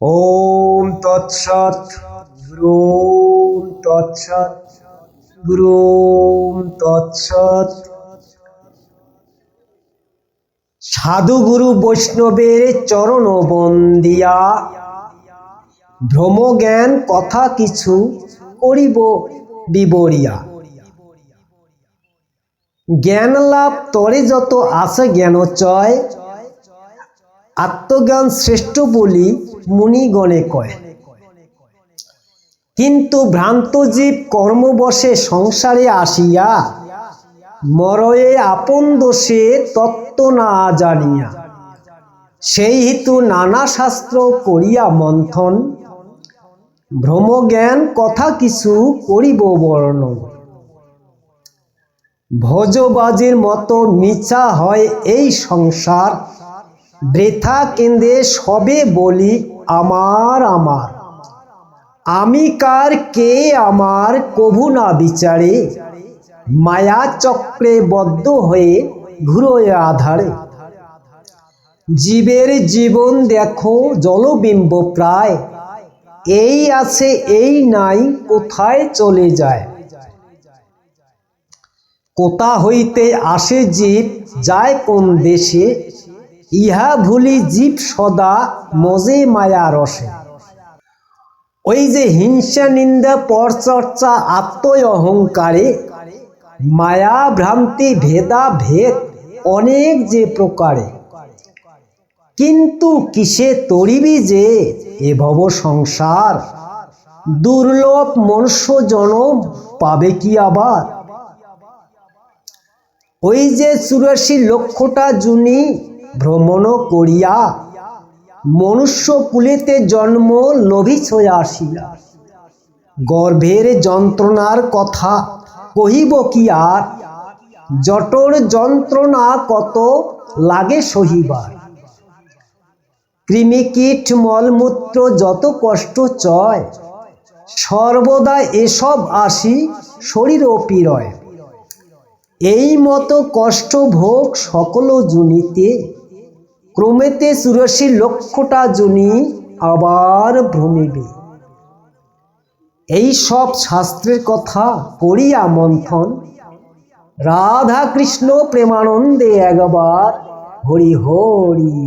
ওম তৎসৎ গুরুম তৎসৎ গুরুম তৎসৎ। সাধুগুরু বৈষ্ণবের চরণ বন্দিয়া। ভ্রমজ্ঞান কথা কিছু করিব বিবরিয়া। জ্ঞান লাভ তরে যত আসে জ্ঞান চয় আত্মজ্ঞান শ্রেষ্ঠ বলি মুনিগণে কয়। কিন্তু ভ্রান্ত জীব কর্মবশে সংসারে আসিয়া মরয়ে আপন দোষে তত্ত্ব না জানিয়া সেই হেতু নানা শাস্ত্র করিয়া মন্থন, ভ্রমজ্ঞান কথা কিছু করিব বর্ণ। ভোজবাজির মতো মিছা হয় এই সংসার, বৃথা কেন্দ্রে সবে বলি আমার আমার। আমি কার, কে আমার, কভু না বিচারে। মায়া চক্রে বদ্ধ হয়ে ঘুরোয় আধারে। জীবের জীবন দেখো জলবিম্ব প্রায়। এই আছে, এই নাই, কোথায় চলে যায়? কোথা হইতে আসে জীব, যায় কোন দেশে? ইহা ভুলি জীব সদা মজে মায়া রসে। ওই যে হিংসা নিন্দা, পরচর্চা আত্ম অহংকারে মায়া ভ্রান্তি, ভেদা, ভেদ অনেক যে প্রকারে। কিন্তু কিসে তরিবি যে এ ভব সংসার? দুর্লভ মনুষ্য জনম পাবে কি আবার? ওই যে চুরাশি লক্ষটা জুনি ভ্রমণ করিয়া মনুষ্য কুলেতে জন্ম লোভিছ আসিয়া গর্ভের যন্ত্রণার কথা কহিব কি আর? জটর যন্ত্রণা কত লাগে সহিবার। কৃমিকীট, মলমূত্র যত কষ্ট চয়, সর্বদা এসব আসি শরীর ও এই মতো কষ্ট ভোগ সকল জুনিতে ক্রমেতে চুরাশি লক্ষটা জনি আবার ভ্রমিবে এই সব শাস্ত্রের কথা করিয়া মন্থন রাধা কৃষ্ণ প্রেমানন্দে একবার হরি হরি।